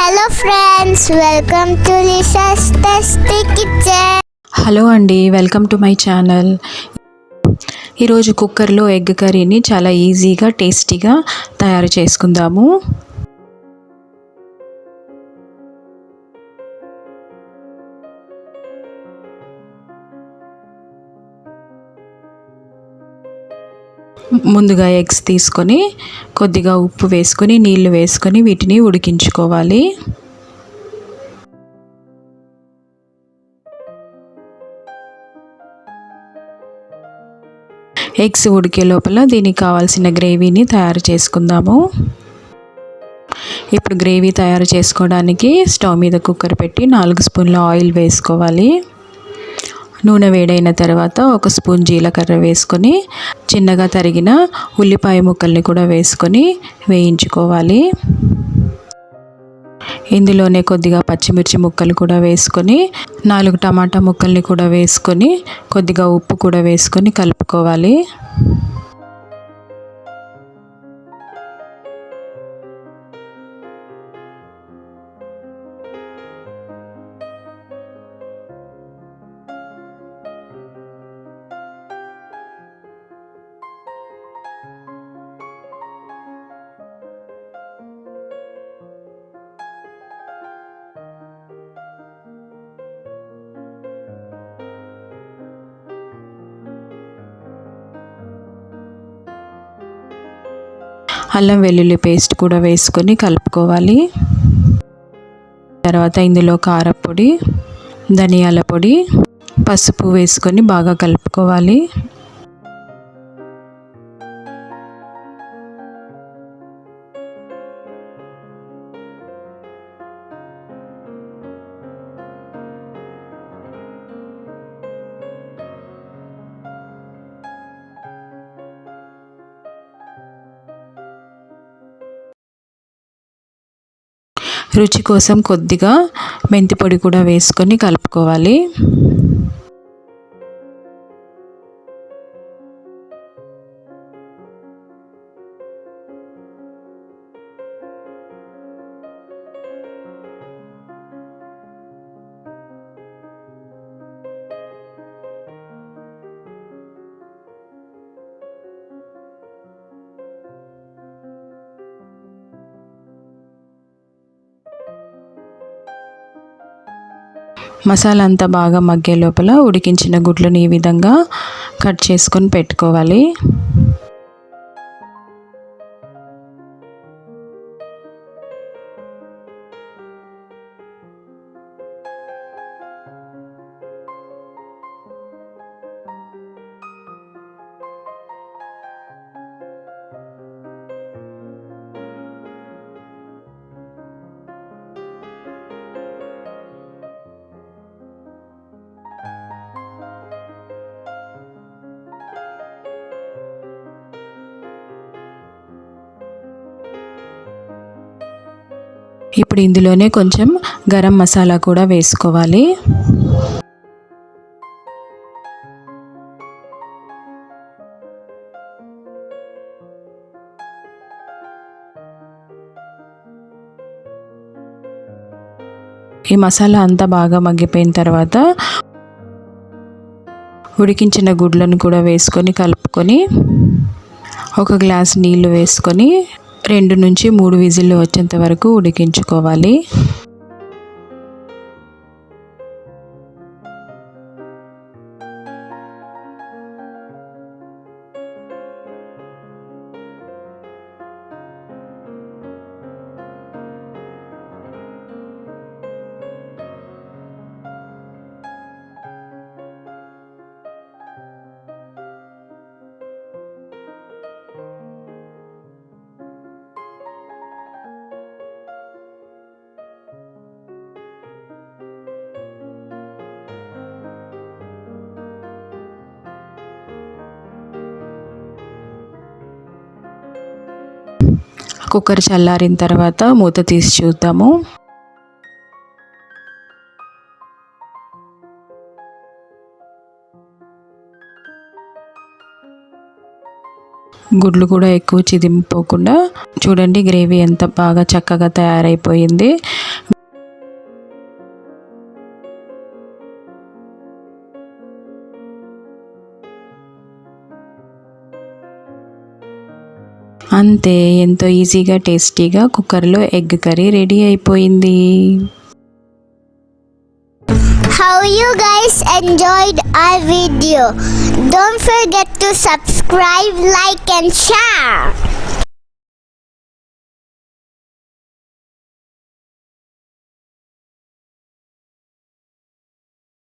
Hello friends welcome to Lisa's tasty kitchen. Hello అండి welcome to my channel. ఈరోజు కుక్కర్లో egg కర్రీని చాలా ఈజీగా టేస్టీగా తయారు చేసుకుందాము. ముందుగా ఎగ్స్ తీసుకొని కొద్దిగా ఉప్పు వేసుకొని నీళ్ళు వేసుకొని వీటిని ఉడికించుకోవాలి. ఎగ్స్ ఉడికే లోపల దీనికి కావాల్సిన గ్రేవీని తయారు చేసుకుందాము. ఇప్పుడు గ్రేవీ తయారు చేసుకోవడానికి స్టవ్ మీద కుక్కర్ పెట్టి నాలుగు స్పూన్ల ఆయిల్ వేసుకోవాలి. నూనె వేడైన తర్వాత ఒక స్పూన్ జీలకర్ర వేసుకొని చిన్నగా తరిగిన ఉల్లిపాయ ముక్కల్ని కూడా వేసుకొని వేయించుకోవాలి. ఇందులోనే కొద్దిగా పచ్చిమిర్చి ముక్కలు కూడా వేసుకొని నాలుగు టమాటా ముక్కల్ని కూడా వేసుకొని కొద్దిగా ఉప్పు కూడా వేసుకొని కలుపుకోవాలి. అల్లం వెల్లుల్లి పేస్ట్ కూడా వేసుకొని కలుపుకోవాలి. తర్వాత ఇందులో కారపొడి ధనియాల పొడి పసుపు వేసుకొని బాగా కలుపుకోవాలి. రుచి కోసం కొద్దిగా మెంతి పొడి కూడా వేసుకొని కలుపుకోవాలి. మసాలా అంతా బాగా మగ్గే లోపల ఉడికించిన గుడ్లను ఈ విధంగా కట్ చేసుకొని పెట్టుకోవాలి. ఇప్పుడు ఇందులోనే కొంచెం గరం మసాలా కూడా వేసుకోవాలి. ఈ మసాలా అంతా బాగా మగ్గిపోయిన తర్వాత ఉడికించిన గుడ్లను కూడా వేసుకొని కలుపుకొని ఒక గ్లాస్ నీళ్ళు వేసుకొని రెండు నుంచి మూడు విజిల్లు వచ్చేంత వరకు ఉడికించుకోవాలి. కుక్కర్ చల్లారిన తర్వాత మూత తీసి చూద్దాము. గుడ్లు కూడా ఎక్కువ చిదింపోకుండా చూడండి గ్రేవీ ఎంత బాగా చక్కగా తయారైపోయింది. అంతే ఎంతో ఈజీగా టేస్టీగా కుక్కర్లో ఎగ్ కర్రీ రెడీ అయిపోయింది How you guys enjoyed our video? Don't forget to subscribe, like, and share.